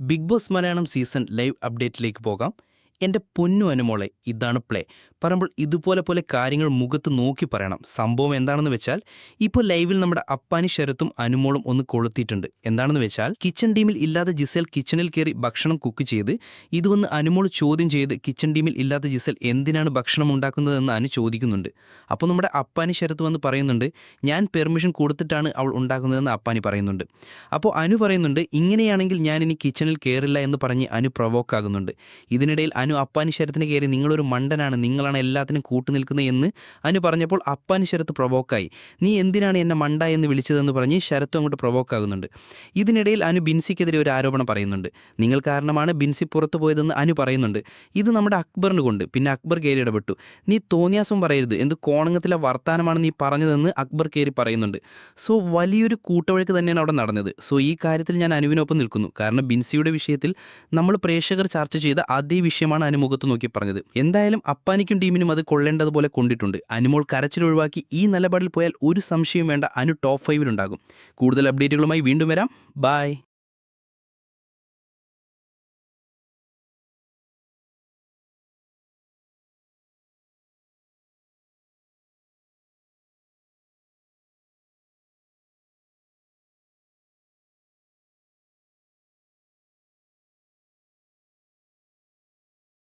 Bigg Boss Malayalam season live അപ്ഡേറ്റിലേക്ക് പോകാം. എന്റെ പൊന്നു അനുമോളെ ഇതാണ് പ്ലേ പറയുമ്പോൾ ഇതുപോലെ പോലെ കാര്യങ്ങൾ മുഖത്ത് നോക്കി പറയണം. സംഭവം എന്താണെന്ന് വെച്ചാൽ ഇപ്പോൾ ലൈവിൽ നമ്മുടെ അപ്പാനി ശരത്തും അനുമോളും ഒന്ന് കൊളുത്തിയിട്ടുണ്ട്. എന്താണെന്ന് വെച്ചാൽ കിച്ചൺ ടീമിൽ ഇല്ലാത്ത ജിസേൽ കിച്ചണിൽ കയറി ഭക്ഷണം കുക്ക് ചെയ്ത് ഇത് വന്ന് അനുമോൾ ചോദ്യം ചെയ്ത് കിച്ചൺ ടീമിൽ ഇല്ലാത്ത ജിസേൽ എന്തിനാണ് ഭക്ഷണം ഉണ്ടാക്കുന്നതെന്ന് അനു ചോദിക്കുന്നുണ്ട്. അപ്പോൾ നമ്മുടെ അപ്പാനി ശരത്ത് വന്ന് പറയുന്നുണ്ട് ഞാൻ പെർമിഷൻ കൊടുത്തിട്ടാണ് അവൾ ഉണ്ടാക്കുന്നതെന്ന് അപ്പാനി പറയുന്നുണ്ട്. അപ്പോൾ അനു പറയുന്നുണ്ട് ഇങ്ങനെയാണെങ്കിൽ ഞാൻ ഇനി കിച്ചണിൽ കയറില്ല എന്ന് പറഞ്ഞ് അനു പ്രവോക്ക് ആകുന്നുണ്ട്. ഇതിനിടയിൽ അനു അപ്പാനി ശരത്തിന് കയറി നിങ്ങളൊരു മണ്ടനാണ് നിങ്ങളാണ് എല്ലാത്തിനും കൂട്ടു നിൽക്കുന്നത് എന്ന് അനു പറഞ്ഞപ്പോൾ അപ്പാനി ശരത്ത് പ്രൊവോക്കായി നീ എന്തിനാണ് എന്നെ മണ്ട എന്ന് വിളിച്ചതെന്ന് പറഞ്ഞ് ശരത്തും അങ്ങോട്ട് പ്രൊവോക്ക് ആകുന്നുണ്ട്. ഇതിനിടയിൽ അനു ബിൻസിക്കെതിരെ ഒരു ആരോപണം പറയുന്നുണ്ട്. നിങ്ങൾ കാരണമാണ് ബിൻസി പുറത്തു പോയതെന്ന് അനു പറയുന്നുണ്ട്. ഇത് നമ്മുടെ അക്ബറിന് കൊണ്ട്. പിന്നെ അക്ബർ കയറി ഇടപെട്ടു. നീ തോന്നിയാസം പറയരുത്. എന്ത് കോണങ്ങത്തിലെ വർത്താനമാണ് നീ പറഞ്ഞതെന്ന് അക്ബർ കയറി പറയുന്നുണ്ട്. സോ വലിയൊരു കൂട്ടവഴക്ക് തന്നെയാണ് അവിടെ നടന്നത്. സോ ഈ കാര്യത്തിൽ ഞാൻ അനുവിനൊപ്പം നിൽക്കുന്നു. കാരണം ബിൻസിയുടെ വിഷയത്തിൽ നമ്മൾ പ്രേക്ഷകർ ചർച്ച ചെയ്ത അതേ വിഷയമാണ് അനുമുഖത്ത് നോക്കി പറഞ്ഞത്. എന്തായാലും അപ്പാനിക്കും ടീമിനും അത് കൊള്ളേണ്ടതുപോലെ കൊണ്ടിട്ടുണ്ട്. അനുമോൾ കരച്ചിൽ ഒഴിവാക്കി ഈ നിലപാടിൽ പോയാൽ ഒരു സംശയം വേണ്ട. അനു ടോപ്പ് ഫൈവിലുണ്ടാകും കൂടുതൽ അപ്ഡേറ്റുകളുമായി വീണ്ടും വരാം. ബായ്